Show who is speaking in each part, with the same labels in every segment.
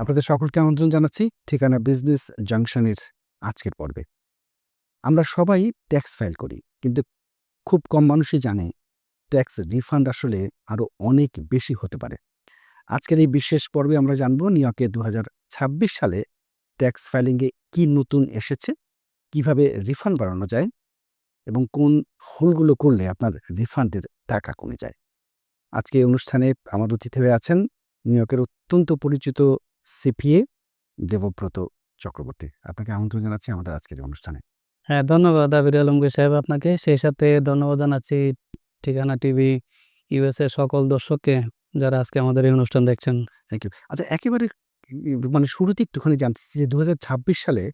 Speaker 1: আপনাদের সকলকে আমন্ত্রণ জানাচ্ছি ঠিকানা বিজনেস জাংশনের আজকের পর্বে। আমরা সবাই ট্যাক্স ফাইল করি, কিন্তু খুব কম মানুষই জানে ট্যাক্স রিফান্ড আসলে আরও অনেক বেশি হতে পারে। আজকের এই বিশেষ পর্বে আমরা জানব নিউইয়র্কে দু হাজার ছাব্বিশ সালে ট্যাক্স ফাইলিংয়ে কি নতুন এসেছে, কীভাবে রিফান্ড বাড়ানো যায় এবং কোন ভুলগুলো করলে আপনার রিফান্ডের টাকা কমে যায়। আজকে অনুষ্ঠানে আমার অতিথি হয়ে আছেন নিউইয়র্কের অত্যন্ত পরিচিত সিপিএ দেবব্রত চক্রবর্তী। আপনাকে আমন্ত্রণ জানাচ্ছি আমাদের আজকের অনুষ্ঠানে।
Speaker 2: হ্যাঁ ধন্যবাদ আবির আলমগীর সাহেব আপনাকে। সেই সাথে ধন্যবাদ জানাচ্ছি ঠিকানা টিভি ইউএসএ সকল দর্শককে যারা আজকে আমাদের এই অনুষ্ঠান দেখছেন।
Speaker 1: থ্যাংক ইউ আচ্ছা একেবারে মানে শুরুতে একটুখানি জানতে চাই যে দু হাজার ছাব্বিশ সালে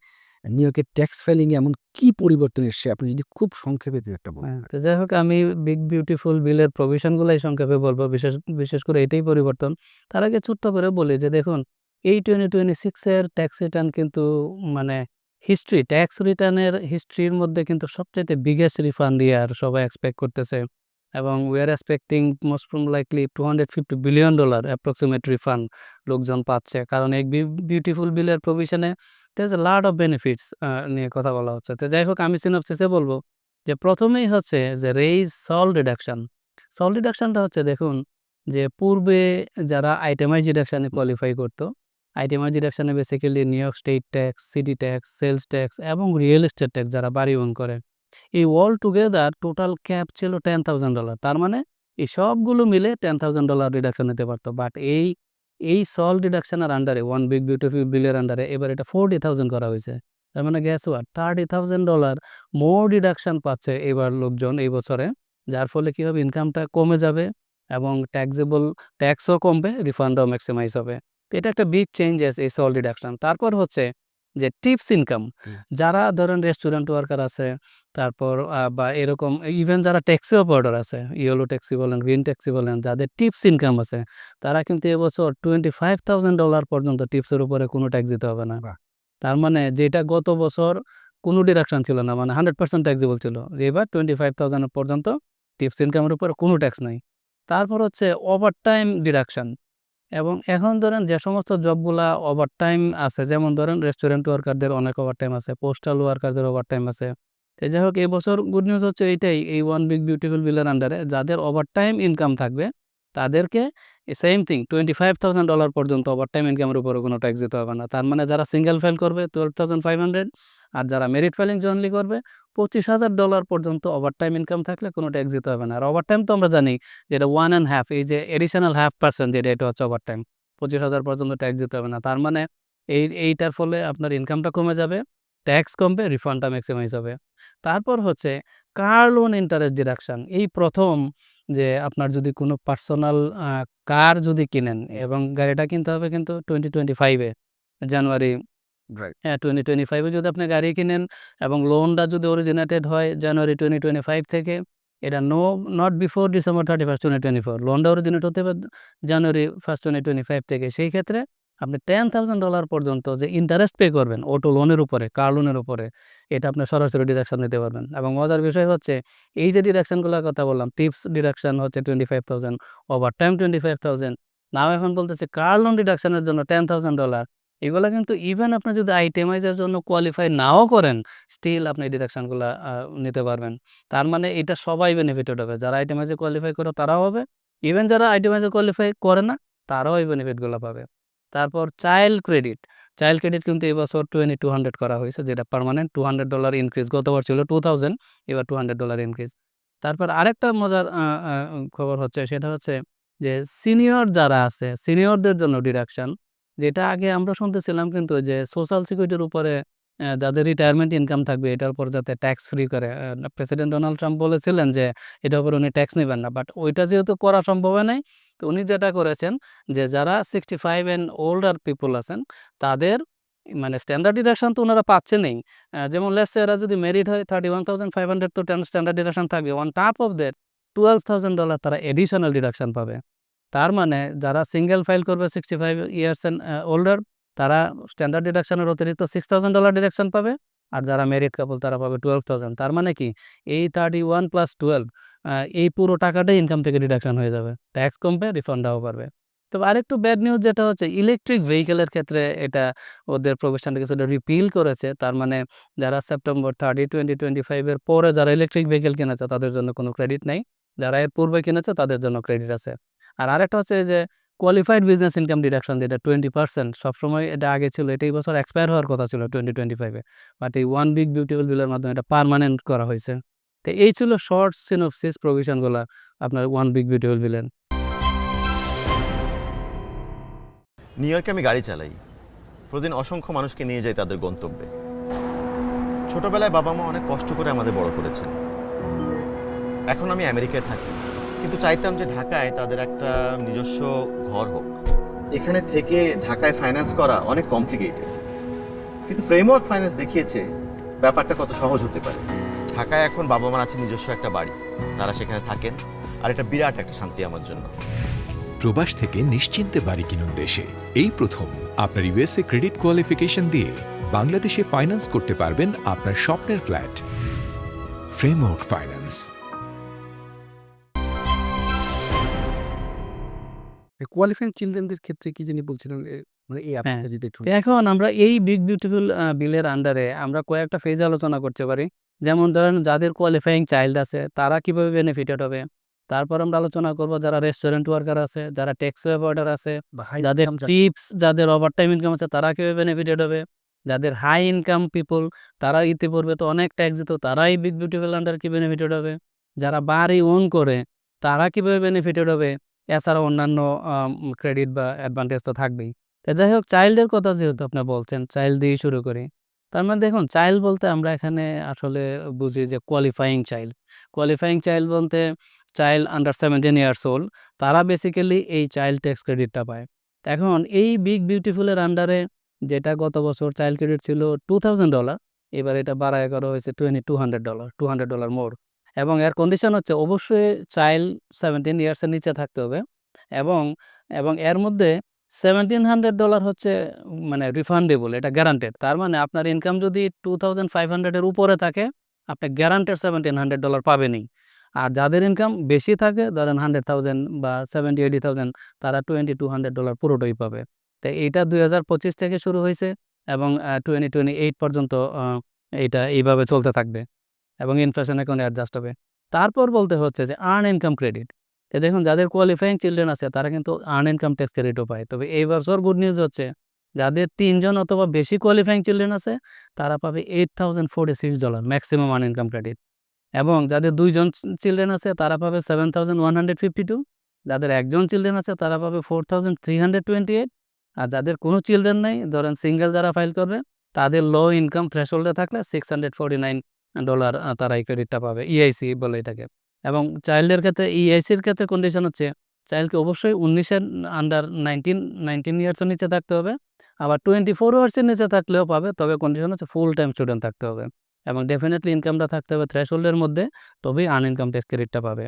Speaker 1: নিউইয়র্কের ট্যাক্স ফাইলিং এমন কি পরিবর্তন এসছে? আপনি যদি খুব সংক্ষেপে দু একটা বলেন
Speaker 2: হ্যাঁ, তো যাই হোক আমি বিগ বিউটিফুল বিলের প্রভিশনগুলাই সংক্ষেপে বলব। বিশেষ বিশেষ করে এটাই পরিবর্তন। তার আগে ছোট্ট করে বলি যে দেখুন এই টোয়েন্টি টোয়েন্টি সিক্সের ট্যাক্স রিটার্ন কিন্তু মানে হিস্ট্রি ট্যাক্স রিটার্নের হিস্ট্রির মধ্যে কিন্তু সবচেয়ে বিগেস্ট রিফান্ড ইয়ার সবাই এক্সপেক্ট করতেছে। এবং we are expecting most from likely to hundred fifty billion dollar approximate refund লোকজন পাচ্ছে। কারণ এই বিউটিফুল বিলের প্রভিশনে lot of benefits আহ, নিয়ে কথা বলা হচ্ছে। তো যাই হোক আমি সিনপসিসে বলব যে প্রথমেই হচ্ছে যে রেইজ সল ডিডাকশন সল ডিডাকশনটা হচ্ছে দেখুন যে পূর্বে যারা আইটেমাইজ ডিডাকশানে কোয়ালিফাই করতো itemize ডিডাকশানে basically New York state tax city tax sales tax এবং রিয়েল এস্টেট ট্যাক্স যারা বাড়ি ওন করে। এই অল টুগেদার টোটাল ক্যাপ ছিল টেন থাউজেন্ড ডলার তার মানে এই সবগুলো মিলে টেন থাউজেন্ড ডলার ডিডাকশন নিতে পারতো। বাট এই এই সল ডিডাকশনের আন্ডারে ওয়ান বিগ বিউটিফুল বিলের আন্ডারে এবার এটা ফোরটি থাউজেন্ড করা হয়েছে। তার মানে guess what thirty thousand dollar more deduction পাচ্ছে এবার লোকজন এই বছরে। যার ফলে কী হবে? ইনকামটা কমে যাবে এবং ট্যাক্সেবল ট্যাক্সও কমবে রিফান্ডও ম্যাক্সিমাইজ হবে। তো এটা একটা বিগ চেঞ্জেস এই সল ডিডাকশন তারপর হচ্ছে যে টিপস ইনকাম যারা ধরেন রেস্টুরেন্ট ওয়ার্কার আছে তারপর বা এরকম ইভেন যারা ট্যাক্সি অপারেটর আছে ইয়েলো ট্যাক্সি বলেন গ্রিন ট্যাক্সি বলেন যাদের টিপস ইনকাম আছে তারা কিন্তু এবছর টোয়েন্টি ফাইভ থাউজেন্ড ডলার পর্যন্ত টিপসের উপরে কোনো ট্যাক্স দিতে হবে না। তার মানে যেটা গত বছর কোনো ডিডাকশন ছিল না মানে হান্ড্রেড পার্সেন্ট ট্যাক্সেবল ছিল এবার টোয়েন্টি ফাইভ থাউজেন্ড পর্যন্ত টিপস ইনকামের উপরে কোনো ট্যাক্স নাই। তারপর হচ্ছে ওভার টাইম ডিডাকশন এবং এখন ধরেন যে সমস্ত জবগুলা ওভার টাইম আছে, যেমন ধরেন রেস্টুরেন্ট ওয়ার্কারদের অনেক ওভার টাইম আছে পোস্টাল ওয়ার্কারদের ওভার টাইম আছে। তো যাই হোক এই বছর গুড নিউজ হচ্ছে এইটাই এই ওয়ান বিগ বিউটিফুল বিলের আন্ডারে যাদের ওভার টাইম ইনকাম থাকবে, তাদেরকে same thing twenty five thousand dollar পর্যন্ত ওভার টাইম ইনকামের উপরে কোনো ট্যাক্স দিতে হবে না। তার মানে যারা সিঙ্গেল ফাইল করবে টুয়েলভ থাউজেন্ড ফাইভ হান্ড্রেড আর যারা মেরিট ফাইলিং জনলি করবে, পঁচিশ হাজার ডলার পর্যন্ত ওভার টাইম ইনকাম থাকলে কোনো ট্যাক্স দিতে হবে না। আর ওভার টাইম তো আমরা জানি যেটা ওয়ান অ্যান্ড হাফ এই যে এডিশনাল হাফ পার্সেন্ট যেটা এটা হচ্ছে ওভার টাইম পঁচিশ হাজার পর্যন্ত ট্যাক্স দিতে হবে না। তার মানে এই, এইটার ফলে আপনার ইনকামটা কমে যাবে ট্যাক্স কমবে রিফান্ডটা ম্যাক্সিমাইজ হবে। তারপর হচ্ছে কার লোন ইন্টারেস্ট ডিডাকশন এই প্রথম যে আপনার যদি কোনো পার্সোনাল কার যদি কিনেন এবং গাড়িটা কিনতে হবে কিন্তু টোয়েন্টি টোয়েন্টি ফাইভে জানুয়ারি হ্যাঁ টোয়েন্টি টোয়েন্টি ফাইভে যদি আপনি গাড়ি কিনেন এবং লোনটা যদি অরিজিনেটেড হয় জানুয়ারি টোয়েন্টি টোয়েন্টি ফাইভ থেকে, এটা no not before December thirty first twenty twenty four লোনটা অরিজিনেট হতে হবে January first twenty twenty five থেকে। সেই ক্ষেত্রে আপনি টেন থাউজেন্ড ডলার পর্যন্ত যে ইন্টারেস্ট পে করবেন অটো লোনের উপরে কার লোনের উপরে, এটা আপনি সরাসরি ডিডাকশন নিতে পারবেন। এবং মজার বিষয় হচ্ছে, এই যে ডিডাকশনগুলোর কথা বললাম টিপস ডিডাকশন হচ্ছে twenty five thousand overtime twenty five thousand নাও এখন বলতেছে কার লোন ডিডাকশানের জন্য টেন থাউজেন্ড ডলার এগুলো কিন্তু ইভেন আপনি যদি আইটেমাইজের জন্য কোয়ালিফাই নাও করেন স্টিল আপনি ডিডাকশনগুলো নিতে পারবেন। তার মানে এটা সবাই বেনিফিটেড হবে। যারা আইটেমাইজে কোয়ালিফাই করে তারাও হবে। ইভেন যারা আইটেমাইজে কোয়ালিফাই করে না, তারাও এই বেনিফিটগুলো পাবে। তারপর চাইল্ড ক্রেডিট চাইল্ড ক্রেডিট কিন্তু এবছর টোয়েন্টি টু হান্ড্রেড করা হয়েছে, যেটা permanent two hundred dollar increase গতবার ছিল টু থাউজেন্ড এবার টু হান্ড্রেড ডলার ইনক্রিজ তারপর আরেকটা মজার খবর হচ্ছে, সেটা হচ্ছে যে সিনিয়র যারা আছে সিনিয়রদের জন্য ডিডাকশন যেটা আগে আমরা শুনতেছিলাম কিন্তু যে সোশ্যাল সিকিউরিটির উপরে যাদের রিটায়ারমেন্ট ইনকাম থাকবে এটার উপর যাতে ট্যাক্স ফ্রি করে। প্রেসিডেন্ট ডোনাল্ড ট্রাম্প বলেছিলেন যে এটার উপর উনি ট্যাক্স নেবেন না বাট ওইটা যেহেতু করা সম্ভব নাই, তো উনি যেটা করেছেন যে যারা sixty five and older people আছেন, তাদের মানে স্ট্যান্ডার্ড ডিডাকশন তো ওনারা পাচ্ছেনই। যেমন লেটস এরা যদি মেরিট হয় thirty one thousand five hundred তো স্ট্যান্ডার্ড ডিডাকশন থাকবে। On top of that twelve thousand dollar তারা এডিশনাল ডিডাকশন পাবে। তার মানে যারা সিঙ্গেল ফাইল করবে sixty five years and older তারা স্ট্যান্ডার্ড ডিডাকশনের অতিরিক্ত সিক্স থাউজেন্ড ডলার ডিডাকশন পাবে আর যারা মেরিট কাপল তারা পাবে টুয়েলভ থাউজেন্ড তার মানে কি এই থার্টি ওয়ান প্লাস টুয়েলভ এই পুরো টাকাটাই ইনকাম থেকে ডিডাকশন হয়ে যাবে ট্যাক্স কমবে রিফান্ডটাও পারবে তবে আরেকটু ব্যাড নিউজ যেটা হচ্ছে ইলেকট্রিক ভেহিকেলের ক্ষেত্রে এটা ওদের প্রভিশনটা কিছুটা রিপিল করেছে। তার মানে যারা সেপ্টেম্বর থার্টি টোয়েন্টি টোয়েন্টি ফাইভের পরে যারা ইলেকট্রিক ভেহিকেল কিনেছে, তাদের জন্য কোনো ক্রেডিট নাই। যারা এর পূর্বে কিনেছে, তাদের জন্য ক্রেডিট আছে। আর আরেকটা হচ্ছে যে কোয়ালিফাইড বিজনেস ইনকাম ডিডাকশন যেটা 20% সবসময় এটা আগে ছিল। এটা এই বছর এক্সপায়ার হওয়ার কথা ছিল টোয়েন্টি টোয়েন্টি ফাইভে বাট এই ওয়ান বিগ বিউটিফুল বিলের মাধ্যমে এটা পার্মানেন্ট করা হয়েছে। তো এই ছিল শর্ট সিনপসিস প্রভিশনগুলো আপনার ওয়ান বিগ বিউটিফুল বিলের।
Speaker 3: নিউ ইয়র্কে আমি গাড়ি চালাই। প্রতিদিন অসংখ্য মানুষকে নিয়ে যাই তাদের গন্তব্যে। ছোটবেলায় বাবা মা অনেক কষ্ট করে আমাদের বড় করেছেন। এখন আমি আমেরিকায় থাকি। কিন্তু চাইতাম যে ঢাকায় তাদের একটা নিজস্ব ঘর হোক। এখানে থেকে ঢাকায় ফাইন্যান্স করা অনেক কমপ্লিকেটেড কিন্তু ফ্রেমওয়ার্ক ফাইন্যান্স দেখিয়েছে ব্যাপারটা কত সহজ হতে পারে। ঢাকায় এখন বাবা মার আছে নিজস্ব একটা বাড়ি। তারা সেখানে থাকেন। আর এটা বিরাট একটা শান্তি আমার জন্য।
Speaker 4: প্রবাস থেকে নিশ্চিন্তে বাড়ি কিনুন দেশে। এই প্রথম আপনার ইউএসএ ক্রেডিট কোয়ালিফিকেশন দিয়ে বাংলাদেশে ফাইন্যান্স করতে পারবেন আপনার স্বপ্নের ফ্ল্যাট ফ্রেমওয়ার্ক ফাইন্যান্স
Speaker 1: কোয়ালিফাইং চিলড্রেনদের ক্ষেত্রে কি জানি বলছিলেন এ মানে এই
Speaker 2: হ্যাঁ।
Speaker 1: আপনি যদি একটু
Speaker 2: এখন আমরা এই বিগ বিউটিফুল বিলের আন্ডারে আমরা কয়েকটা ফেজ আলোচনা করতে পারি। যেমন ধরেন যাদের কোয়ালিফাইং চাইল্ড আছে তারা কীভাবে বেনিফিটেড হবে। তারপর আমরা আলোচনা করব যারা রেস্টুরেন্ট ওয়ার্কার আছে, যারা ট্যাক্স অ্যাভয়েডার আছে,
Speaker 1: বা
Speaker 2: যাদের টিপস, যাদের ওভারটাইম ইনকাম আছে তারা কীভাবে বেনিফিটেড হবে। যাদের হাই ইনকাম পিপল তারা ইতিপূর্বে তো অনেক ট্যাক্স দিত তারাই বিগ বিউটিফুল আন্ডার কি বেনিফিটেড হবে। যারা বাড়ি ওন করে তারা কীভাবে বেনিফিটেড হবে। এছাড়া অন্যান্য ক্রেডিট বা অ্যাডভান্টেজ তো থাকবেই। তো যাই হোক চাইল্ডের কথা যেহেতু আপনি বলছেন, চাইল্ড দিয়ে শুরু করি। তার মানে দেখুন চাইল্ড বলতে আমরা এখানে আসলে বুঝি যে কোয়ালিফাইং চাইল্ড। কোয়ালিফাইং চাইল্ড বলতে চাইল্ড আন্ডার 17 ইয়ার্স ওল্ড তারা বেসিক্যালি এই চাইল্ড ট্যাক্স ক্রেডিটটা পায়। এখন এই বিগ বিউটিফুলের আন্ডারে যেটা গত বছর চাইল্ড ক্রেডিট ছিল $2000 এবার এটা বাড়ায় করা হয়েছে $2200 $200 মোর। এবং এর কন্ডিশন হচ্ছে অবশ্যই চাইল্ড 17 ইয়ার্স এর নিচে থাকতে হবে এবং, এবং এর মধ্যে $1700 হচ্ছে মানে রিফান্ডেবল এটা গ্যারান্টেড। তার মানে আপনার ইনকাম যদি টু থাউজেন্ড ফাইভ হান্ড্রেডের উপরে থাকে আপনি গ্যারান্টেড $1700 পাবেনই। আর যাদের ইনকাম বেশি থাকে ধরেন 100,000 বা 70-80,000 তারা $2200 পুরোটাই পাবে। তো এইটা 2025 থেকে শুরু হয়েছে এবং টোয়েন্টি টোয়েন্টি এইট পর্যন্ত এইটা এইভাবে চলতে থাকবে এবং ইনফ্লেশন এখন অ্যাডজাস্ট হবে। তারপর বলতে হচ্ছে যে আর্ন ইনকাম ক্রেডিট। তো দেখুন, যাদের কোয়ালিফাইং চিলড্রেন আছে, তারা কিন্তু আর্ন ইনকাম ট্যাক্স ক্রেডিটও পায়। তবে এই বছর গুড নিউজ হচ্ছে, যাদের তিনজন অথবা বেশি কোয়ালিফাইং চিলড্রেন আছে, তারা পাবে $8046 ম্যাক্সিমাম আর্ন ইনকাম ক্রেডিট এবং যাদের দুইজন চিলড্রেন আছে, তারা পাবে $7152 যাদের একজন চিলড্রেন আছে, তারা পাবে $4328 আর যাদের কোনো চিলড্রেন নাই, ধরেন সিঙ্গেল যারা ফাইল করবে, তাদের লো ইনকাম থ্রেশহোল্ড এ থাকলে $649 আ তারা এই ক্রেডিটটা পাবে। ইআইসি বলে এটাকে। এবং চাইল্ডের ক্ষেত্রে ইআইসির ক্ষেত্রে কন্ডিশন হচ্ছে চাইল্ডকে অবশ্যই উনিশের আন্ডার 19, 19 ইয়ার্সের নিচে থাকতে হবে। আবার টোয়েন্টি ফোর ইয়ার্সের নিচে থাকলেও পাবে তবে কন্ডিশন হচ্ছে ফুল টাইম স্টুডেন্ট থাকতে হবে। এবং ডেফিনেটলি ইনকামটা থাকতে হবে থ্রেশহোল্ড এর মধ্যে তবেই আর্ন ইনকাম ট্যাক্স ক্রেডিটটা পাবে।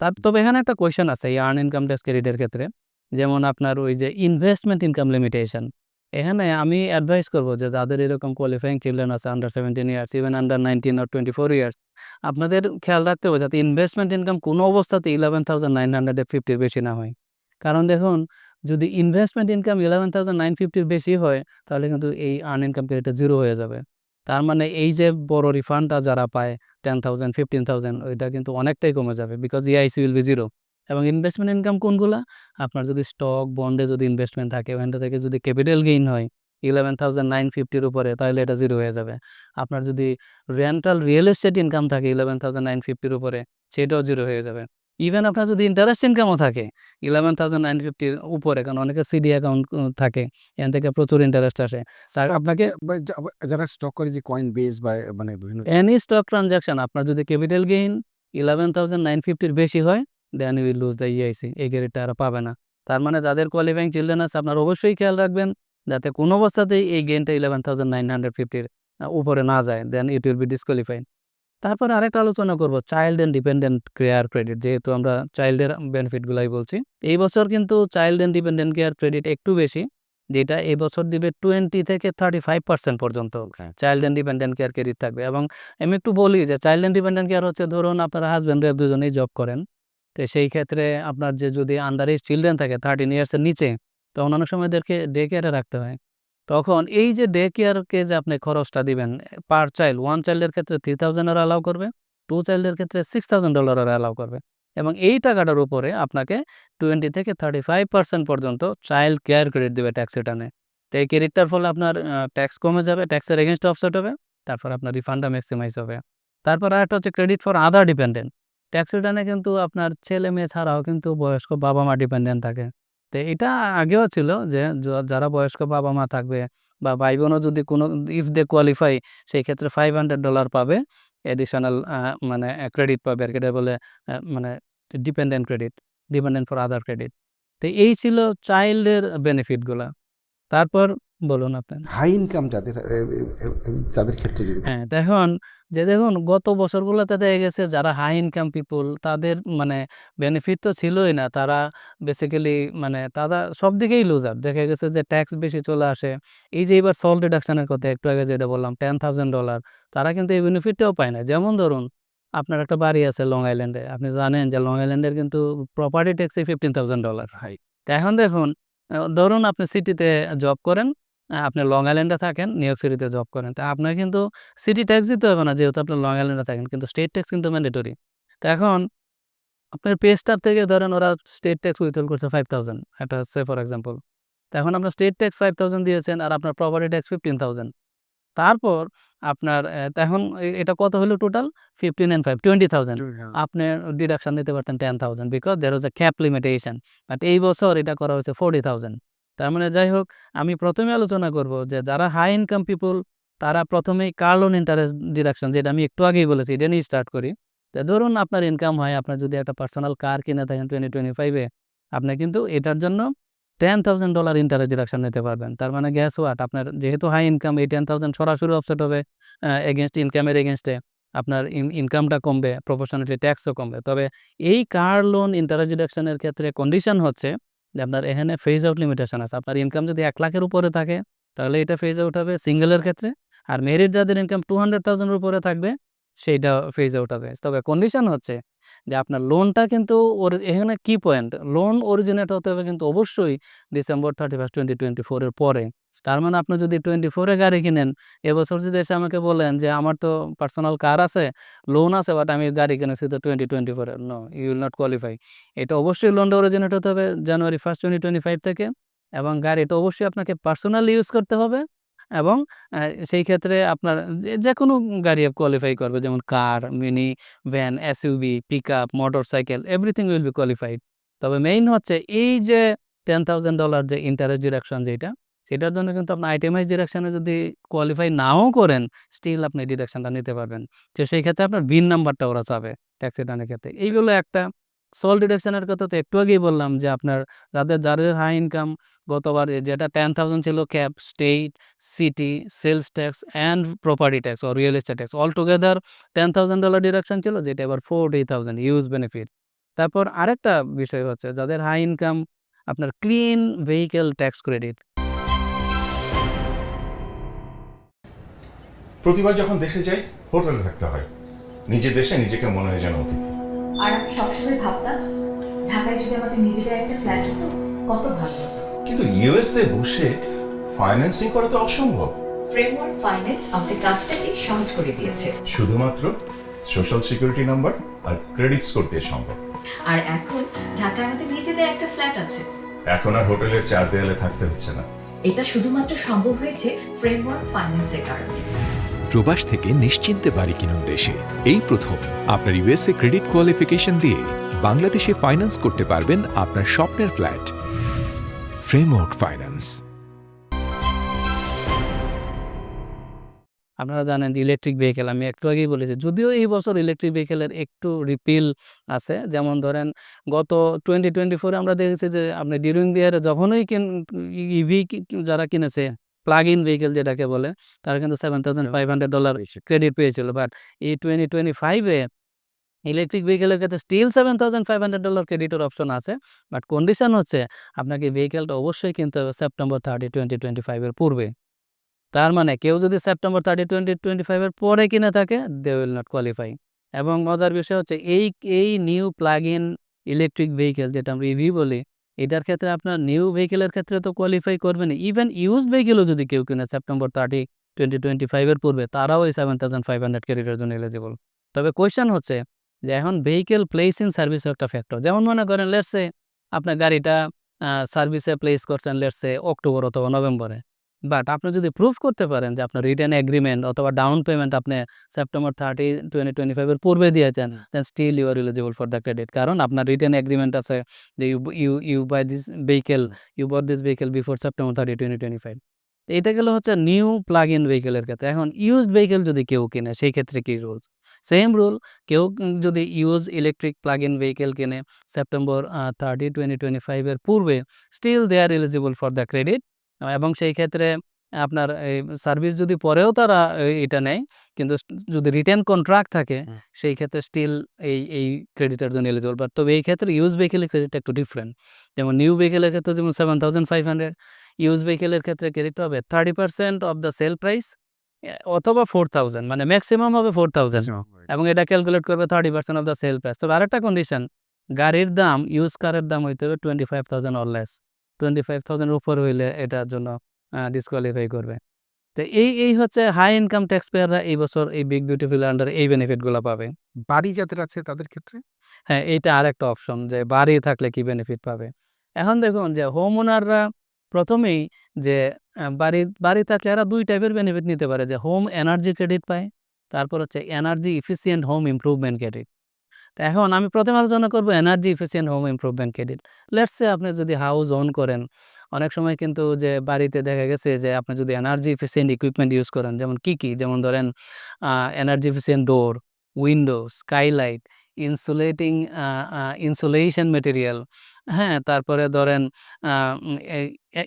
Speaker 2: তার তবে এখানে একটা কোয়েশ্চেন আছে এই আর্ন ইনকাম ট্যাক্স ক্রেডিটের ক্ষেত্রে। যেমন আপনার ওই যে ইনভেস্টমেন্ট ইনকাম লিমিটেশন। এখানে আমি অ্যাডভাইস করব যে যাদের এরকম কোয়ালিফাইং চিলড্রেন আছে under 17 years even under 19 or 24 years আপনাদের খেয়াল রাখতে হবে যাতে ইনভেস্টমেন্ট ইনকাম কোনো অবস্থাতেই 11,950 এর বেশি না হয়। কারণ দেখুন যদি ইনভেস্টমেন্ট ইনকাম 11,950 এর বেশি হয় তাহলে কিন্তু এই আর্ন ইনকাম ক্রেডিটটা জিরো হয়ে যাবে। তার মানে এই যে বড় রিফান্ডটা যারা পায় 10,000, 15,000 ওইটা কিন্তু অনেকটাই কমে যাবে because EIC will be zero. এবং ইনভেস্টমেন্ট ইনকাম কোনগুলা? আপনার যদি স্টক, বন্ডে যদি ইনভেস্টমেন্ট থাকে ওখানটা থেকে যদি ক্যাপিটাল গেইন হয় ইলেভেন থাউজেন্ড নাইন ফিফটির উপরে তাহলে এটা জিরো হয়ে যাবে। আপনার যদি রেন্টাল রিয়েল এস্টেট ইনকাম থাকে ইলেভেন থাউজেন্ড নাইন ফিফটির উপরে সেটাও জিরো হয়ে যাবে। ইভেন আপনার যদি ইন্টারেস্ট ইনকামও থাকে ইলেভেন থাউজেন্ড নাইন ফিফটির উপরে কারণ অনেকে সিডি অ্যাকাউন্ট থাকে। এখান থেকে প্রচুর ইন্টারেস্ট আসে। তার
Speaker 1: আপনাকে যারা স্টক করে যে কয়েন বেস বা মানে বিভিন্ন
Speaker 2: এনি স্টক ট্রান্সেকশন আপনার যদি capital gain eleven thousand nine ফিফটির বেশি হয় then will lose the EIC এই ক্রেডিটটা আর পাবে না। তার মানে যাদের কোয়ালিফাইং চিলড্রেন আছে আপনার অবশ্যই খেয়াল রাখবেন যাতে কোনো অবস্থাতেই এই গেইনটা 11,950 এর আ উপরে না যায় then it will be disqualified. তারপরে আরেকটা আলোচনা করব child and dependent care credit যেহেতু আমরা চাইল্ডের বেনিফিটগুলাই বলছি। এই বছর কিন্তু child and dependent care credit একটু বেশি। যেটা এই বছর দিবে 20 থেকে 35% পর্যন্ত child and dependent care credit থাকবে এবং আমি একটু বলি যে চাইল্ড এন্ড ডিপেন্ডেন্ট কেয়ার হচ্ছে ধরুন আপনারা হাসব্যান্ড ওয়াইফ দুজনেই জব করেন। তো সেই ক্ষেত্রে আপনার যে যদি আন্ডার এজ চিলড্রেন থাকে থার্টিন ইয়ার্সের নিচে, তখন অনেক সময় এদেরকে ডে কেয়ারে রাখতে হয়। তখন এই যে ডে কেয়ারকে যে আপনি খরচটা দিবেন পার চাইল্ড ওয়ান চাইল্ডের ক্ষেত্রে থ্রি থাউজেন্ড থাউজেন্ডের অ্যালাউ করবে টু চাইল্ডের ক্ষেত্রে সিক্স থাউজেন্ড ডলারের অ্যালাউ করবে। এবং এই টাকাটার উপরে আপনাকে টোয়েন্টি থেকে থার্টি ফাইভ পার্সেন্ট পর্যন্ত চাইল্ড কেয়ার ক্রেডিট দেবে ট্যাক্স রিটার্নে তো এই ক্রেডিটটার ফলে আপনার ট্যাক্স কমে যাবে ট্যাক্সের এগেনস্ট অফসেট হবে, তারপর আপনার রিফান্ডটা ম্যাক্সিমাইজ হবে। তারপর আরেকটা হচ্ছে credit for other dependent tax রিটার্নে কিন্তু আপনার ছেলে মেয়ে ছাড়াও কিন্তু বয়স্ক বাবা মা ডিপেন্ডেন্ট থাকে। তো এটা আগেও ছিল যে যারা বয়স্ক বাবা মা থাকবে বা ভাই বোনও যদি কোনো ইফ দে কোয়ালিফাই সেই ক্ষেত্রে ফাইভ হান্ড্রেড ডলার পাবে। এডিশনাল মানে ক্রেডিট পাবে আর কি, এটা বলে মানে dependent credit dependent for other credit তো এই ছিল চাইল্ডের বেনিফিটগুলা তারপর বলুন আপনার।
Speaker 1: হাই ইনকাম যাদের তাদের ক্ষেত্রে যদি
Speaker 2: হ্যাঁ দেখুন যে দেখুন গত বছরগুলোতে দেখা গেছে যারা হাই ইনকাম পিপুল তাদের মানে বেনিফিট তো ছিলই না। তারা বেসিক্যালি মানে তারা সব দিকেই লুজার দেখা গেছে যে ট্যাক্স বেশি চলে আসে। এই যে এবার সল্ট রিডাকশনের কথা একটু আগে যেটা বললাম টেন থাউজেন্ড ডলার তারা কিন্তু এই বেনিফিটটাও পায় না। যেমন ধরুন আপনার একটা বাড়ি আছে লং আইল্যান্ডে আপনি জানেন যে লং আইল্যান্ডের কিন্তু প্রপার্টি ট্যাক্সই ফিফটিন থাউজেন্ড ডলার হয় তো এখন দেখুন ধরুন আপনি সিটিতে জব করেন আপনি লং আইল্যান্ডে থাকেন নিউ ইয়র্ক সিটিতে জব করেন। তা আপনার কিন্তু সিটি ট্যাক্স দিতে হবে না যেহেতু আপনি লং আইল্যান্ডে থাকেন কিন্তু স্টেট ট্যাক্স কিন্তু ম্যান্ডেটরি তো এখন আপনার পে স্টার থেকে ধরেন ওরা স্টেট ট্যাক্স উইথহোল করছে ফাইভ থাউজেন্ড এটা হচ্ছে ফর এক্সাম্পল তো এখন আপনার স্টেট ট্যাক্স ফাইভ থাউজেন্ড দিয়েছেন আর আপনার প্রপার্টি ট্যাক্স ফিফটিন থাউজেন্ড তারপর আপনার এখন এটা কত হলো total fifteen and five twenty thousand আপনি ডিডাকশন নিতে পারতেন ten thousand because there was a cap limitation but এই বছর এটা করা হয়েছে ফোর্টি থাউজেন্ড তার মানে যাই হোক, আমি প্রথমে আলোচনা করব যে যারা হাই ইনকাম পিপুল তারা প্রথমেই কার লোন ইন্টারেস্ট ডিডাকশন, যেটা আমি একটু আগেই বলেছি, এটা নিয়ে স্টার্ট করি। তো ধরুন আপনার ইনকাম হয়, আপনার যদি একটা পার্সোনাল কার কিনে থাকেন টোয়েন্টি টোয়েন্টি ফাইভে আপনি কিন্তু এটার জন্য ten thousand dollar interest deduction নিতে পারবেন। তার মানে গ্যাস ওয়াট আপনার যেহেতু হাই ইনকাম এই টেন থাউজেন্ড সরাসরি অফসেট হবে এগেনস্ট ইনকামের এগেনস্টে আপনার ইনকামটা কমবে প্রপোর্শনালি ট্যাক্সও কমবে। তবে এই কার লোন ইন্টারেস্ট ডিডাকশনের ক্ষেত্রে কন্ডিশন হচ্ছে আপনার এখানে ফেজ আউট লিমিটেশন আছে। আপনার ইনকাম যদি এক লাখের উপরে থাকে, তাহলে এটা ফেজ আউট হবে সিঙ্গেলের ক্ষেত্রে। আর মেরিট যাদের ইনকাম টু হান্ড্রেড থাউজেন্ডের উপরে থাকবে সেইটা আউট হবে তবে কন্ডিশন হচ্ছে যে আপনার লোনটা কিন্তু ওর, এখানে কি পয়েন্ট লোন অরিজিনেট হতে হবে কিন্তু অবশ্যই December thirty first twenty twenty ফোরের পরে। তার মানে আপনি যদি টোয়েন্টি ফোরে গাড়ি কিনেন, এবছর যদি এসে আমাকে বলেন যে আমার তো পার্সোনাল কার আছে লোন আছে বাট আমি গাড়ি কিনেছি তো টোয়েন্টি টোয়েন্টি ফোরে no you will not qualify এটা অবশ্যই লোনটা অরিজিনেট হতে হবে January first twenty twenty five থেকে, এবং গাড়িটা অবশ্যই আপনাকে পার্সোনালি ইউজ করতে হবে। এবং সেই ক্ষেত্রে আপনার যে- কোনো গাড়ি কোয়ালিফাই করবে, যেমন car mini van S SUV pickup motorcycle everything will be qualified তবে মেইন হচ্ছে এই যে টেন থাউজেন্ড ডলার যে ইন্টারেস্ট ডিডাকশন যেটা, সেটার জন্য কিন্তু আপনার আইটেমাইজ ডিডাকশনে যদি কোয়ালিফাই নাও করেন স্টিল আপনি ডিডাকশনটা নিতে পারবেন। তো সেই ক্ষেত্রে আপনার বিন নাম্বারটা ওরা চাবে ট্যাক্স রিটার্নের ক্ষেত্রে। এইগুলো একটা সল ডিডাকশনের কথা তো একটু আগেই বললাম যে আপনার যাদের যাদের হাই ইনকাম গতবার যেটা টেন থাউজেন্ড ছিল cap state city sales tax and property tax O real estate tax all together ten thousand dollar deduction ছিল যেটা এবার ফোরটি থাউজেন্ড ইউজ বেনিফিট তারপর আরেকটা বিষয় হচ্ছে যাদের হাই ইনকাম আপনার ক্লিন ভেহিকেল ট্যাক্স ক্রেডিট
Speaker 5: প্রতিবার যখন দেশে যাই হোটেলে থাকতে হয়। নিজের দেশে নিজেকে মনে হয় যেন অতিথি।
Speaker 6: আর আমি সবসময় ভাবতাম ঢাকায় যদি আমাদের নিজেদের একটা ফ্ল্যাট হতো কত ভালো
Speaker 5: কিন্তু ইউএসএ বসে ফাইন্যান্সিং করা তো অসম্ভব।
Speaker 6: ফ্রেমওয়ার্ক ফাইন্যান্স আমাদের কাজটাকে সহজ করে দিয়েছে।
Speaker 5: শুধুমাত্র সোশ্যাল সিকিউরিটি নাম্বার আর ক্রেডিট স্কোর দিয়ে সম্ভব।
Speaker 6: আর এখন ঢাকায় আমাদের নিজেদের একটা ফ্ল্যাট আছে।
Speaker 5: এখন আর হোটেলের চার দেয়ালে থাকতে হচ্ছে না।
Speaker 6: এটা শুধুমাত্র সম্ভব হয়েছে ফ্রেমওয়ার্ক ফাইন্যান্সের কারণে।
Speaker 4: প্রবাস থেকে নিশ্চিন্তে বাড়ি কিনুন দেশে। এই প্রথম। আপনার ইউএসএ ক্রেডিট কোয়ালিফিকেশন দিয়ে বাংলাদেশে ফাইন্যান্স করতে পারবেন আপনার স্বপ্নের ফ্ল্যাট। Framework finance.
Speaker 2: আপনারা জানেন যে ইলেকট্রিক ভেহিকেল, আমি একটু আগেই বলেছি, যদিও এই বছর ইলেকট্রিক ভেহিকেলের একটু রিপিল আছে। যেমন ধরেন, গত টোয়েন্টি টোয়েন্টি ফোরে আমরা দেখেছি যে আপনি ডিউরিং দি ইয়ারে যখনই কিন ইভি যারা কিনেছে প্লাগ ইন ভেহিকেল যেটাকে বলে তারা কিন্তু seven thousand five hundred dollar credit পেয়েছিল। বাট এই টোয়েন্টি টোয়েন্টি ফাইভে ইলেকট্রিক ভেহিকেলের ক্ষেত্রে still seven thousand five hundred dollar ক্রেডিটের অপশন আছে। বাট কন্ডিশন হচ্ছে আপনাকে ভেহিকেলটা অবশ্যই কিনতে হবে সেপ্টেম্বর থার্টি টোয়েন্টি টোয়েন্টি ফাইভের পূর্বে। তার মানে কেউ যদি সেপ্টেম্বর থার্টি টোয়েন্টি টোয়েন্টি ফাইভের পরে কিনে থাকে দে উইল নট কোয়ালিফাই এবং মজার বিষয় হচ্ছে এই এই new plug in electric vehicle যেটা আমরা ইভি বলি এটার ক্ষেত্রে আপনার নিউ ভেহিকেলের ক্ষেত্রে তো কোয়ালিফাই করবেন ইভেন ইউজ ভেহিকেলও যদি কেউ কিনে সেপ্টেম্বর থার্টি টোয়েন্টি টোয়েন্টি ফাইভের পূর্বে, তারাও এই সেভেন থাউজেন্ড ফাইভ হান্ড্রেড ক্রেডিটের জন্য এলিজিবল তবে কোয়েশ্চেন হচ্ছে যে এখন ভেহিকেল প্লেস ইন একটা ফ্যাক্টর যেমন মনে করেন লেটসে আপনার গাড়িটা সার্ভিসে প্লেস করছেন লেটসে অক্টোবর অথবা নভেম্বরে বাট আপনি যদি প্রুভ করতে পারেন যে আপনার রিটার্ন এগ্রিমেন্ট অথবা ডাউন পেমেন্ট আপনি সেপ্টেম্বর থার্টি টোয়েন্টি টোয়েন্টি ফাইভের পূর্বে দিয়েছেন then still you are eligible for the credit কারণ আপনার রিটার্ন এগ্রিমেন্ট আছে যে you you you buy this vehicle you bought this vehicle before September thirty twenty twenty five এটা গেলো হচ্ছে নিউ প্লাগ ইন ভেহিকেলের ক্ষেত্রে। এখন ইউজড ভেহিকেল যদি কেউ কিনে, সেই ক্ষেত্রে কী রুলস সেম রুল কেউ যদি used electric plug in vehicle কিনে সেপ্টেম্বর থার্টি টোয়েন্টি টোয়েন্টি ফাইভের পূর্বে still they are eligible for the credit এবং সেই ক্ষেত্রে আপনার এই সার্ভিস যদি পরেও তারা এটা নেয় কিন্তু যদি রিটার্ন কন্ট্রাক্ট থাকে সেই ক্ষেত্রে স্টিল এই এই ক্রেডিটের জন্য এলিজিবল বাট তবে এই ক্ষেত্রে ইউজ ভেহিকেলের ক্রেডিট একটু ডিফারেন্ট যেমন নিউ ভেহিকেলের ক্ষেত্রে যেমন seven thousand five hundred used ভেহিকেলের ক্ষেত্রে ক্রেডিট হবে thirty percent of the sale price অথবা ফোর থাউজেন্ড মানে ম্যাক্সিমাম হবে ফোর থাউজেন্ড এবং এটা ক্যালকুলেট করবে thirty percent of the sale price তবে আরেকটা কন্ডিশন গাড়ির দাম ইউজ কারের দাম হইতে হবে twenty five thousand or less twenty five thousand উপর হইলে এটার জন্য ডিসকোয়ালিফাই করবে। তো এই এই হচ্ছে হাই ইনকাম ট্যাক্স পেয়াররা এই বছর এই বিগ বিউটিফুল আন্ডার এই বেনিফিটগুলো পাবে।
Speaker 1: বাড়ি যাদের আছে তাদের ক্ষেত্রে?
Speaker 2: হ্যাঁ এইটা আরেকটা অপশন যে বাড়ি থাকলে কি বেনিফিট পাবে। এখন দেখুন যে হোম ওনাররা প্রথমেই যে বাড়ি বাড়ি থাকলে এরা দুই টাইপের বেনিফিট নিতে পারে। যে হোম এনার্জি ক্রেডিট পায় তারপর হচ্ছে energy efficient home improvement credit তো এখন আমি প্রথমে আলোচনা করব energy efficient home improvement credit let's say আপনি যদি হাউস অন করেন অনেক সময় কিন্তু যে বাড়িতে দেখা গেছে যে আপনি যদি এনার্জি ইফিসিয়েন্ট ইকুইপমেন্ট ইউজ করেন যেমন কি কি? যেমন ধরেন energy efficient door window skylight insulating insulation material হ্যাঁ তারপরে ধরেন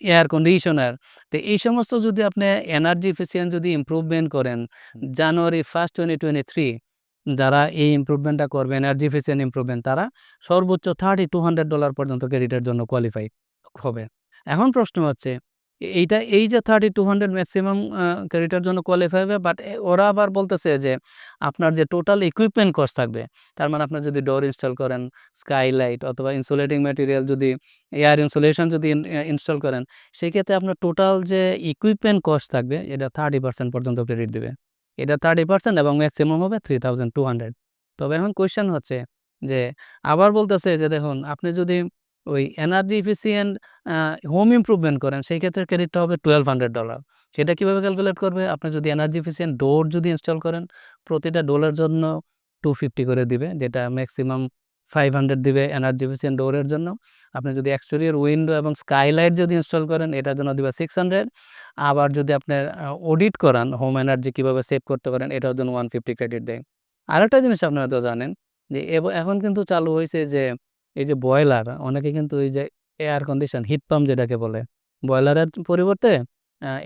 Speaker 2: এয়ার কন্ডিশনার তো এই সমস্ত যদি আপনি এনার্জি এফিসিয়েন্ট যদি ইমপ্রুভমেন্ট করেন January first twenty twenty three যারা এই ইমপ্রুভমেন্টটা করবে এনার্জি এফিসিয়েন্ট ইমপ্রুভমেন্ট তারা সর্বোচ্চ থার্টি টু হান্ড্রেড ডলার পর্যন্ত ক্রেডিটের জন্য কোয়ালিফাই হবে। এখন প্রশ্ন হচ্ছে, এইটা, এই যে থার্টি টু হান্ড্রেড ম্যাক্সিমাম ক্রেডিটের জন্য কোয়ালিফাই হবে বাট ওরা আবার বলতেছে যে আপনার যে টোটাল ইকুইপমেন্ট কস্ট থাকবে, তার মানে আপনার যদি ডোর ইনস্টল করেন স্কাইলাইট অথবা ইনসুলেটিং ম্যাটেরিয়াল যদি এয়ার ইনসুলেশন যদি ইনস্টল করেন, সেক্ষেত্রে আপনার টোটাল যে ইকুইপমেন্ট কস্ট থাকবে, এটা থার্টি পার্সেন্ট পর্যন্ত ক্রেডিট দেবে। এটা থার্টি পার্সেন্ট এবং ম্যাক্সিমাম হবে থ্রি থাউজেন্ড টু হান্ড্রেড তবে এখন কোয়েশ্চেন হচ্ছে যে, আবার বলতেছে যে, দেখুন, আপনি যদি ওই এনার্জি ইফিসিয়েন্ট হোম ইম্প্রুভমেন্ট করেন, সেই ক্ষেত্রে ক্রেডিটটা হবে টুয়েলভ হান্ড্রেড ডলার সেটা কীভাবে ক্যালকুলেট করবে? আপনি যদি এনার্জি ইফিসিয়েন্ট ডোর যদি ইনস্টল করেন, প্রতিটা ডোলের জন্য টু ফিফটি করে দিবে, যেটা ম্যাক্সিমাম ফাইভ হান্ড্রেড দিবে এনার্জি এফিসিয়েন্ট ডোরের জন্য। আপনি যদি এক্সটেরিয়র উইন্ডো এবং স্কাইলাইট যদি ইনস্টল করেন, এটার জন্য দিবে সিক্স হান্ড্রেড আবার যদি আপনার অডিট করান হোম এনার্জি কীভাবে সেভ করতে পারেন, এটার জন্য ওয়ান ফিফটি ক্রেডিট দেয়। আরেকটা জিনিস আপনারা তো জানেন, যে এখন কিন্তু চালু হয়েছে যে, এই যে বয়লার অনেকে কিন্তু এই যে এয়ার কন্ডিশন হিট পাম্প যেটাকে বলে বয়লারের পরিবর্তে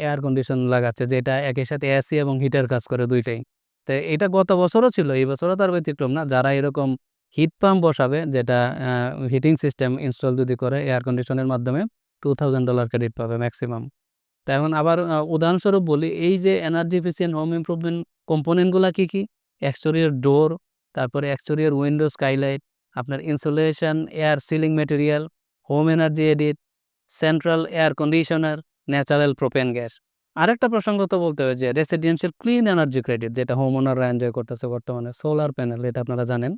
Speaker 2: এয়ার কন্ডিশন লাগাচ্ছে যেটা একই সাথে এসি এবং হিটার কাজ করে দুইটাই। তো এটা গত বছরও ছিল, এই বছরও তার ব্যতিক্রম না, যারা এরকম হিট পাম্প বসাবে, যেটা হিটিং সিস্টেম ইনস্টল যদি করে এয়ার কন্ডিশনের মাধ্যমে টু থাউজেন্ড ডলার ক্রেডিট পাবে ম্যাক্সিমাম তেমন আবার উদাহরণস্বরূপ বলি, এই যে এনার্জি এফিসিয়েন্ট হোম ইমপ্রুভমেন্ট কম্পোনেন্টগুলো কী কী? এক্সটোরিয়ার ডোর তারপরে এক্সটোরিয়ার উইন্ডো স্কাইলাইট আপনার insulation air sealing material home energy audit central air conditioner natural propane gas আরেকটা প্রসঙ্গ তো বলতে হবে যে রেসিডেন্সিয়াল ক্লিন এনার্জি ক্রেডিট যেটা হোম ওনাররা এনজয় করতেছে বর্তমানে সোলার প্যানেল এটা আপনারা জানেন।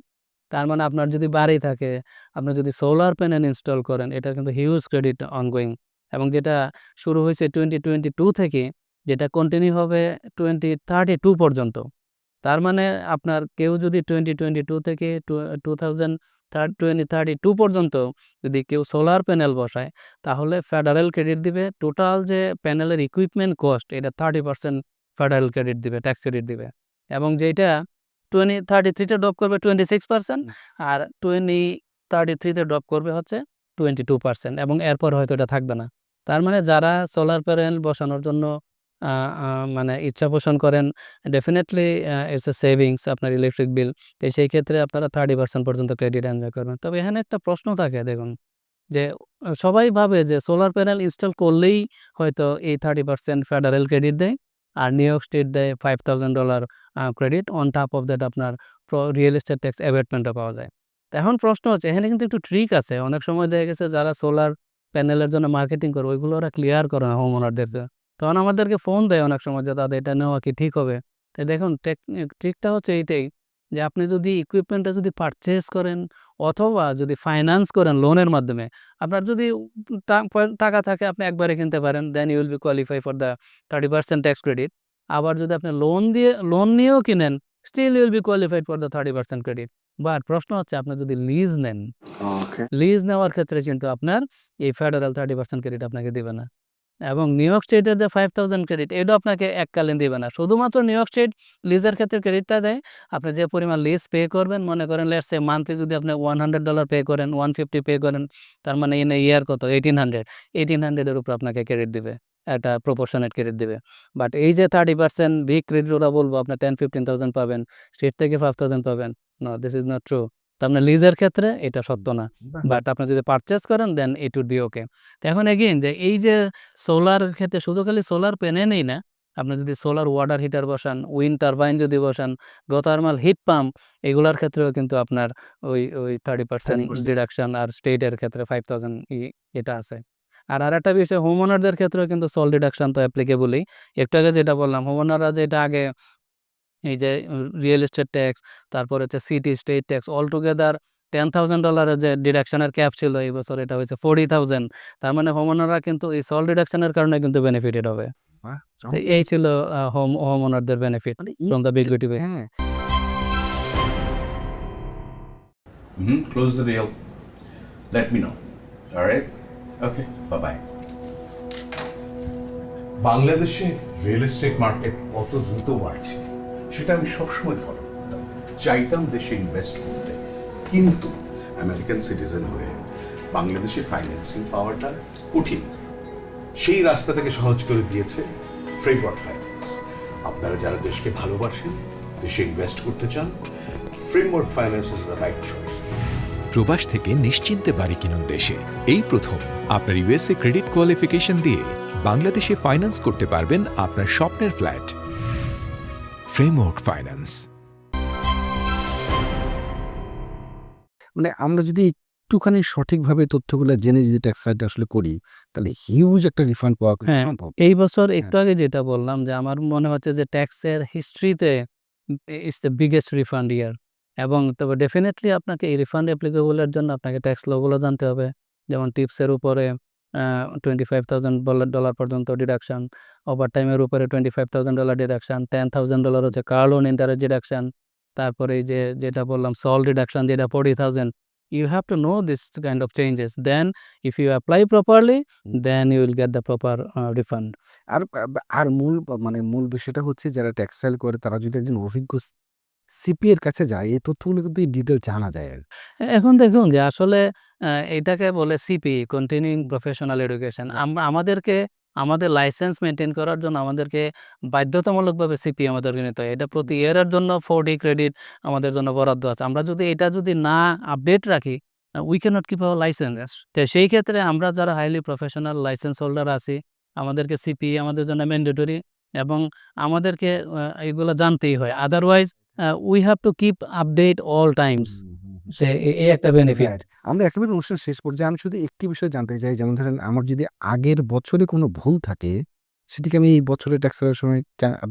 Speaker 2: তার মানে আপনার যদি বাড়ি থাকে, আপনি যদি সোলার প্যানেল ইনস্টল করেন এটা কিন্তু হিউজ ক্রেডিট অনগোয়িং এবং যেটা শুরু হয়েছে টোয়েন্টি টোয়েন্টি টু থেকে, যেটা কন্টিনিউ হবে টোয়েন্টি থার্টি টু পর্যন্ত। তার মানে আপনার কেউ যদি টোয়েন্টি টোয়েন্টি টু থেকে two thousand third twenty thirty two পর্যন্ত যদি কেউ সোলার প্যানেল বসায়, তাহলে ফেডারেল ক্রেডিট দিবে। টোটাল যে প্যানেলের ইকুইপমেন্ট কস্ট এটা থার্টি পার্সেন্ট ফেডারেল ক্রেডিট দিবে ট্যাক্স ক্রেডিট দিবে। এবং যেটা টোয়েন্টি থার্টি থ্রিতে ড্রপ করবে টোয়েন্টি সিক্স পার্সেন্ট আর টোয়েন্টি থার্টি থ্রিতে ড্রপ করবে হচ্ছে টোয়েন্টি টু পার্সেন্ট এবং এরপর হয়তো এটা থাকবে না। তার মানে যারা সোলার প্যানেল বসানোর জন্য মানে ইচ্ছা পোষণ করেন ডেফিনেটলি ইটস এ সেভিংস আপনার ইলেকট্রিক বিল তো সেই ক্ষেত্রে আপনারা থার্টি পার্সেন্ট পর্যন্ত ক্রেডিট এনজয় করবেন। তবে এখানে একটা প্রশ্ন থাকে দেখুন যে সবাই ভাবে যে সোলার প্যানেল ইনস্টল করলেই হয়তো এই থার্টি পার্সেন্ট ফেডারেল ক্রেডিট দেয়। আর নিউ ইয়র্ক স্টেট দেয় five thousand dollar credit on top of that আপনার রিয়েল এস্টেট ট্যাক্স অ্যাবেটমেন্টও পাওয়া যায়। তো এখন প্রশ্ন হচ্ছে, এখানে কিন্তু একটু ট্রিক আছে। অনেক সময় দেখা গেছে যারা সোলার প্যানেলের জন্য মার্কেটিং করে, ওইগুলো ওরা ক্লিয়ার করে না হোম ওনারদেরকে তখন আমাদেরকে ফোন দেয় অনেক সময় যে তাদের এটা নেওয়া কি ঠিক হবে? তাই দেখুন ট্রিকটা হচ্ছে এইটাই। যে আপনি যদি ইকুইপমেন্টটা যদি পারচেস করেন অথবা যদি ফাইন্যান্স করেন লোনের মাধ্যমে আপনার যদি টাকা থাকে আপনি একবারে কিনতে পারেন then you will be qualify for the thirty percent tax credit আবার যদি আপনি লোন দিয়ে লোন নিয়েও কিনেন still you'll be qualified for the thirty percent credit but প্রশ্ন হচ্ছে আপনি যদি লিজ নেন লিজ নেওয়ার ক্ষেত্রে কিন্তু আপনার এই ফেডারেল থার্টি পার্সেন্ট ক্রেডিট আপনাকে দেবে না। এবং নিউ ইয়র্ক স্টেটের যে ফাইভ থাউজেন্ড ক্রেডিট এটাও আপনাকে এককালীন দিবে না। শুধুমাত্র নিউ ইয়র্ক স্টেট লিজের ক্ষেত্রে ক্রেডিটটা দেয়। আপনি যে পরিমাণ লিজ পে করবেন, মনে করেন লেটস মান্থলি যদি আপনি ওয়ান হান্ড্রেড ডলার পে করেন ওয়ান ফিফটি পে করেন, তার মানে ইন ইয়ার কত? এইটিন হান্ড্রেড এইটিন হান্ড্রেডের উপর আপনাকে ক্রেডিট দিবে, একটা প্রপোর্শনেট ক্রেডিট দিবে। বাট এই যে থার্টি পার্সেন্ট বিগ ক্রেডিট ওরা বলব আপনার টেন ফিফটিন থাউজেন্ড পাবেন স্টেট থেকে ফাইভ থাউজেন্ড পাবেন। No this is not true তার মানে লিজের ক্ষেত্রে এটা সত্য না। বাট আপনি যদি পারচেস করেন দেন ইট উড বি ওকে তো এখন এগেইন যে এই যে সোলার ক্ষেত্রে শুধু খালি সোলার প্যানে নেই না আপনি যদি সোলার ওয়াটার হিটার বসান উইন্ড টারবাইন যদি বসান গতারমাল হিট পাম্প এগুলার ক্ষেত্রেও কিন্তু আপনার ওই ওই থার্টি পার্সেন্ট
Speaker 1: 30%
Speaker 2: ডিডাকশন আর স্টেটের ক্ষেত্রে ফাইভ থাউজেন্ড এটা আছে। আর আরেকটা বিষয় হোম ওনারদের ক্ষেত্রেও কিন্তু সল ডিডাকশন তো অ্যাপ্লিকেবলই একটু আগে যেটা বললাম হোম ওনাররা যেটা আগে এই যে রিয়েল এস্টেট ট্যাক্স তারপর হচ্ছে city state tax all together ten thousand ডলারের যে ডিডাকশনের ক্যাপ ছিল এই বছর এটা হয়েছে ফোর্টি থাউজেন্ড তার মানে হোম ওনাররা কিন্তু এই সল ডিডাকশনের কারণে কিন্তু বেনিফিটেড হবে। এই ছিল home home ওনারদের benefit from the big beauty
Speaker 1: হ্যাঁ
Speaker 5: বাংলাদেশে রিয়েল এস্টেট মার্কেট কত দ্রুত বাড়ছে? সেটা আমি সবসময় ফলো করতাম। চাইতাম দেশে ইনভেস্ট করতে। কিন্তু আমেরিকান সিটিজেন হয়ে বাংলাদেশে ফাইন্যান্সিং পাওয়াটা কঠিন। সেই রাস্তাটাকে সহজ করে দিয়েছে ফ্রেমওয়ার্ক ফাইন্যান্স আপনারা যারা দেশকে ভালোবাসেন, দেশে ইনভেস্ট করতে চান Framework Finance is the right choice
Speaker 4: প্রবাস থেকে নিশ্চিন্তে বাড়ি কিনুন দেশে। এই প্রথম। আপনার ইউএসএ ক্রেডিট কোয়ালিফিকেশন দিয়ে বাংলাদেশে ফাইন্যান্স করতে পারবেন আপনার স্বপ্নের ফ্ল্যাট ফ্রেমওয়ার্ক ফাইন্যান্স
Speaker 1: মানে আমরা যদি একটুখানি সঠিকভাবে তথ্যগুলো জেনে যদি ট্যাক্স ফাইলটা আসলে করি তাহলে হিউজ একটা রিফান্ড পাওয়া
Speaker 2: হ্যাঁ,
Speaker 1: সম্ভব।
Speaker 2: এই বছর একটু আগে যেটা বললাম যে আমার মনে হচ্ছে যে ট্যাক্সের হিস্ট্রিতে it's the biggest refund year এবং তবে ডেফিনেটলি আপনাকে এই রিফান্ড অ্যাপ্লিকেবলের জন্য আপনাকে ট্যাক্স লগুলো জানতে হবে। যেমন টিপসের উপরে টোয়েন্টি ফাইভ থাউজেন্ড ডলার পর্যন্ত ডিডাকশন ওভার টাইমের উপরে twenty five thousand dollar deduction ten thousand dollar হচ্ছে কার লোন ইন্টারেস্ট ডিডাকশন তারপরে এই যে যেটা বললাম সল ডিডাকশন যেটা forty thousand you have to know this kind of changes then if you apply properly then you will get the proper refund
Speaker 1: আর আর মূল মানে মূল বিষয়টা হচ্ছে যারা ট্যাক্স ফাইল করে তারা যদি একজন অভিজ্ঞ সিপি এর কাছে যায়, এই তথ্যগুলো কিন্তু ডিটেল জানা যায় আর
Speaker 2: এখন দেখুন যে আসলে এটাকে বলে সিপি কন্টিনিউইং প্রফেশনাল এডুকেশন আমাদেরকে, আমাদের লাইসেন্স মেনটেন করার জন্য আমাদেরকে বাধ্যতামূলকভাবে সিপি আমাদেরকে নিতে হয়। এটা প্রতি ইয়ারের জন্য ফোরটি ক্রেডিট আমাদের জন্য বরাদ্দ আছে। আমরা যদি এটা যদি না আপডেট রাখি we can't keep our licence তো সেই ক্ষেত্রে আমরা যারা হাইলি প্রফেশনাল লাইসেন্স হোল্ডার আছি, আমাদেরকে সিপি আমাদের জন্য ম্যান্ডেটরি এবং আমাদেরকে এগুলো জানতেই হয়। Otherwise we have to keep update all times এই একটা বেনিফিট
Speaker 1: আমরা একেবারে অনুষ্ঠান শেষ পর্যায়ে আমি শুধু একটি বিষয় জানতে চাই যেমন ধরেন আমার যদি আগের বছরে কোনো ভুল থাকে সেটিকে আমি এই বছরের ট্যাক্স ফাইলের সময়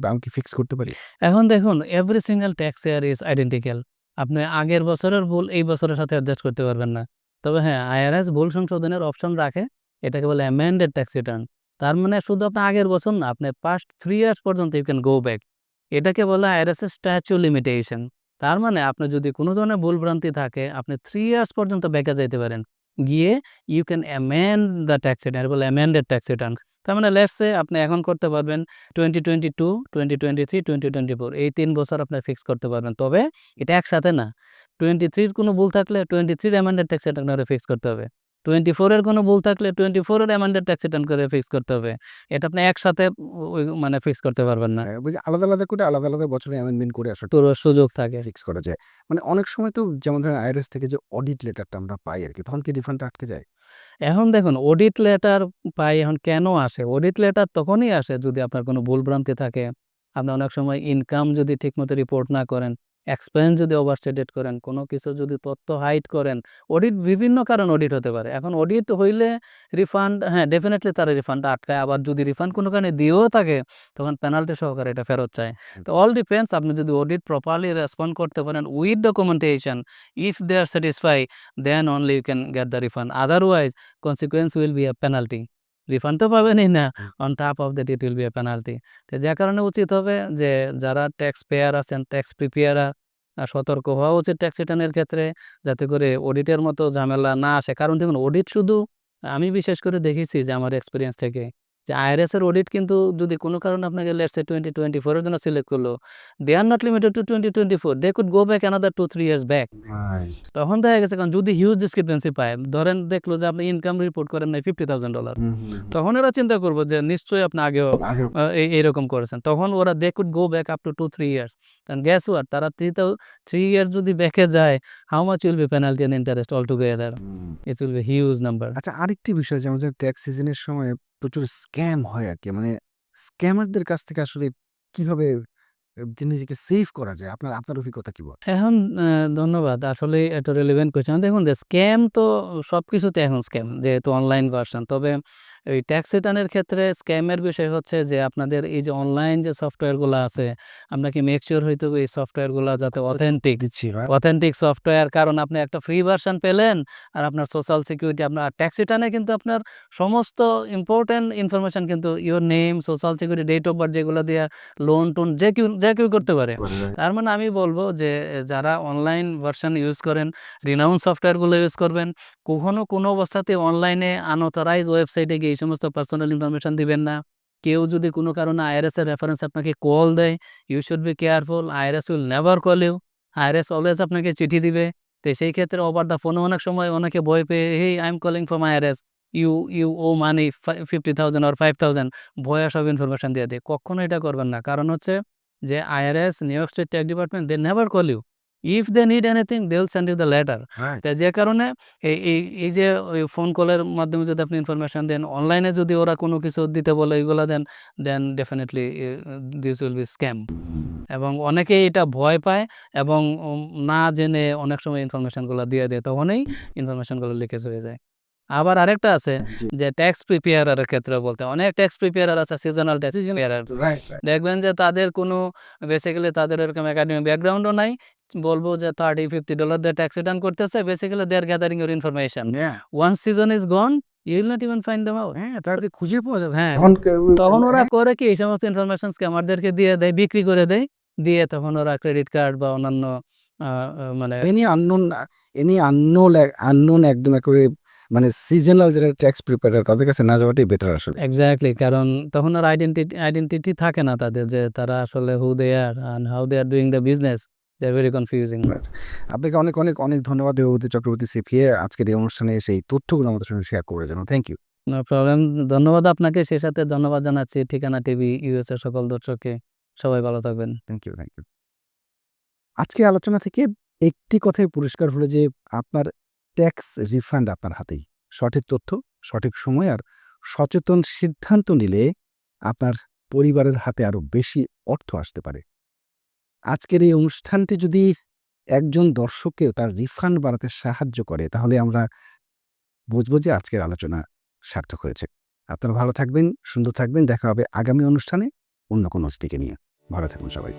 Speaker 1: আমি কি ফিক্স করতে পারি?
Speaker 2: এখন দেখুন every single tax year is identical আপনি আগের বছরের ভুল এই বছরের সাথে অ্যাডজাস্ট করতে পারবেন না। তবে হ্যাঁ আইআরএস ভুল সংশোধনের অপশন রাখে এটাকে বলে অ্যামেন্ডেড ট্যাক্স রিটার্ন তার মানে শুধু আপনার আগের বছর না আপনি পাস্ট থ্রি ইয়ার্স পর্যন্ত ইউ ক্যান গো ব্যাক এটাকে বলা আইআরএস এর স্ট্যাচু লিমিটেশন। তার মানে আপনি যদি কোনো ধরনের ভুলভ্রান্তি থাকে, আপনি থ্রি ইয়ার্স পর্যন্ত ব্যাকে যেতে পারেন। গিয়ে you can amend the tax return বলে অ্যামেন্ডেড ট্যাক্স রিটার্ন তার মানে লেটসে আপনি এখন করতে পারবেন twenty twenty two twenty twenty three twenty twenty four এই তিন বছর আপনি ফিক্স করতে পারবেন। তবে এটা একসাথে না। টোয়েন্টি থ্রির কোনো ভুল থাকলে টোয়েন্টি থ্রির অ্যামেন্ডেড ট্যাক্স রিটার্ন ফিক্স করতে হবে। টোয়েন্টি ফোরের কোনো ভুল থাকলে টোয়েন্টি ফোরের অ্যামেন্ডেড ট্যাক্স রিটার্ন করে ফিক্স করতে হবে। এটা আপনি একসাথে ওই মানে ফিক্স করতে পারবেন না।
Speaker 1: হ্যাঁ, বুঝি আলাদা আলাদা করে আলাদা আলাদা বছরে অ্যামেন্ডমেন্ট করে আসলে
Speaker 2: তোর সুযোগ থাকে।
Speaker 1: ফিক্স করা যায়। মানে অনেক সময় তো যেমন ধরেন আইআরএস থেকে যে অডিট লেটারটা আমরা পাই আর কি তখন কি রিফান্ড আটকে যায়?
Speaker 2: এখন দেখুন অডিট লেটার পাই এখন কেন আসে? অডিট লেটার তখনই আসে যদি আপনার কোনো ভুল ভ্রান্তি থাকে। আপনি অনেক সময় ইনকাম যদি ঠিকমতো রিপোর্ট না করেন এক্সপেন্স যদি ওভারস্টেটেড করেন কোনো কিছু যদি তথ্য হাইড করেন অডিট বিভিন্ন কারণ অডিট হতে পারে। এখন অডিট হইলে রিফান্ড হ্যাঁ ডেফিনেটলি তারা রিফান্ডটা আটকায়। আবার যদি রিফান্ড কোনো কারণে দিয়েও থাকে তখন পেনাল্টি সহকারে এটা ফেরত চায়। তো অল ডিপেন্ডস আপনি যদি অডিট প্রপারলি রেসপন্ড করতে পারেন with documentation if they are satisfy then only you can get the refund otherwise consequence will be a penalty refund তো পাবেনই না। On top of that it will be a penalty তো যে কারণে উচিত হবে যে যারা ট্যাক্স পেয়ার আছেন ট্যাক্স প্রিপেয়ার সতর্ক হওয়া উচিত ট্যাক্স রিটার্নের ক্ষেত্রে যাতে করে অডিটের মতো ঝামেলা না আসে। কারণ দেখুন অডিট শুধু আমি বিশেষ করে দেখেছি যে আমার এক্সপিরিয়েন্স থেকে। যে আইআরএস এর অডিট কিন্তু যদি কোনো কারণে আপনাকে লেটসে টোয়েন্টি টোয়েন্টি ফোরের জন্য সিলেক্ট করল they are not limited to twenty twenty four they could go back another two three years back তখন দেখা গেছে কারণ যদি হিউজ ডিসক্রিপেন্সি পায় ধরেন দেখল যে আপনি ইনকাম রিপোর্ট করেন নাই ফিফটি থাউজেন্ড ডলার তখন এরা চিন্তা করব যে নিশ্চয়ই আপনি আগেও এইরকম করেছেন। তখন ওরা they could go back up to two three years কারণ গ্যাস ওয়ার তারা থ্রি থ্রি ইয়ার্স যদি ব্যাকে যায় how much will be penalty and interest all together it will be huge number
Speaker 1: আচ্ছা আরেকটি বিষয় যেমন যে ট্যাক্স সিজনের সময় প্রচুর স্ক্যাম হয় আর কি মানে স্ক্যামারদের কাছ থেকে আসলে কীভাবে নিজেকে সেভ করা যায় আপনার আপনার অভিজ্ঞতা কি বল
Speaker 2: এখন ধন্যবাদ। আসলে এটা রেলিভেন্ট কোয়েশ্চেন দেখুন যে স্ক্যাম তো সব কিছুতে এখন স্ক্যাম যেহেতু অনলাইন ভার্সন তবে এই ট্যাক্স রিটার্নের ক্ষেত্রে স্ক্যামের বিষয় হচ্ছে যে আপনাদের এই যে অনলাইন যে সফটওয়্যারগুলো আছে আপনাকে মেক শিওর হইতে হবে এই সফটওয়্যারগুলো যাতে অথেন্টিক
Speaker 1: দিচ্ছি
Speaker 2: অথেন্টিক সফটওয়্যার কারণ আপনি একটা ফ্রি ভার্সন পেলেন আর আপনার সোশ্যাল সিকিউরিটি আপনার ট্যাক্স রিটার্নে কিন্তু আপনার সমস্ত ইম্পর্টেন্ট ইনফরমেশন কিন্তু your name social security date of birth যেগুলো দিয়ে লোন টোন যে কেউ যে কেউ করতে পারে। তার মানে আমি বলব যে যারা অনলাইন ভার্সন ইউজ করেন রিনাউন সফটওয়্যারগুলো ইউজ করবেন কখনো কোনো অবস্থাতে অনলাইনে আনঅথরাইজ ওয়েবসাইটে গিয়ে এই সমস্ত পার্সোনাল ইনফরমেশন দিবেন না। কেউ যদি কোনো কারণে আইআরএস এর রেফারেন্স আপনাকে কল দেয় you should be careful IRS will never call you IRS always আপনাকে চিঠি দিবে। তো সেই ক্ষেত্রে ওভার দ্য ফোনে অনেক সময় অনেকে ভয় পেয়ে hey I am calling from IRS you you owe money fifty thousand R five thousand ভয়ে সব ইনফরমেশন দিয়ে দেয়। কখনো এটা করবেন না। কারণ হচ্ছে যে IRS New York state tax department they never call you if they need anything they will send you the letter তা যে কারণে এই এই এই যে ওই ফোন কলের মাধ্যমে যদি আপনি ইনফরমেশন দেন অনলাইনে যদি ওরা কোনো কিছু দিতে বলে এগুলো দেন then definitely this will be scam এবং অনেকেই এটা ভয় পায় এবং না জেনে অনেক সময় ইনফরমেশনগুলো দিয়ে দেয় তখনই ইনফরমেশনগুলো লিকেজ হয়ে যায়। আবার আরেকটা আছে যে ট্যাক্স প্রিপেয়ারের ক্ষেত্রে বলতে অনেক ট্যাক্স প্রিপেয়ার আছে সিজনাল ট্যাক্স প্রিপেয়ার দেখবেন যে তাদের কোনো বেসিক্যালি তাদের এরকম একাডেমিক ব্যাকগ্রাউন্ডও নাই। বলব যে থার্টি ফিফটি ডলার দিয়ে ট্যাক্স রিটার্ন করতেছে basically they are gathering your information one season is gone you will not even find them out
Speaker 1: হ্যাঁ খুঁজে পাওয়া যাবে।
Speaker 2: হ্যাঁ।
Speaker 1: তখন
Speaker 2: ওরা
Speaker 1: হ্যাঁ,
Speaker 2: করে কি এই সমস্ত ইনফরমেশন স্ক্যামারদেরকে দিয়ে দেয় বিক্রি করে দেয়। দিয়ে তখন ওরা ক্রেডিট কার্ড বা অন্যান্য মানে
Speaker 1: any unknown any unknown unknown একদম একেবারে মানে সিজনাল যারা ট্যাক্স প্রিপেয়ার তাদের কাছে না যাওয়াটাই বেটার আসলে।
Speaker 2: এক্স্যাক্টলি কারণ তখন আর আইডেন্টিটি আইডেন্টিটি থাকে না তাদের যে তারা আসলে who they are and how they are doing the business they very confusing
Speaker 1: আপনাকে অনেক অনেক অনেক ধন্যবাদ দেবতী চক্রবর্তী সিপিএ আজকের এই অনুষ্ঠানে সেই তথ্যগুলো আমাদের সঙ্গে শেয়ার করার জন্য থ্যাংক ইউ
Speaker 2: নো প্রবলেম ধন্যবাদ আপনাকে সেই সাথে ধন্যবাদ জানাচ্ছি ঠিকানা টিভি ইউএস এর সকল দর্শককে। সবাই ভালো থাকবেন।
Speaker 1: থ্যাংক ইউ থ্যাংক ইউ আজকে আলোচনা থেকে একটি কথাই পরিষ্কার হলো যে আপনার ট্যাক্স রিফান্ড আপনার হাতেই। সঠিক তথ্য, সঠিক সময় আর সচেতন সিদ্ধান্ত নিলে আপনার পরিবারের হাতে আরও বেশি অর্থ আসতে পারে। আজকের এই অনুষ্ঠানটি যদি একজন দর্শককেও তার রিফান্ড বাড়াতে সাহায্য করে, তাহলে আমরা বুঝব যে আজকের আলোচনা সার্থক হয়েছে। আপনারা ভালো থাকবেন, সুন্দর থাকবেন, দেখা হবে আগামী অনুষ্ঠানে অন্য কোনো অতিথিকে নিয়ে। ভালো থাকুন সবাই।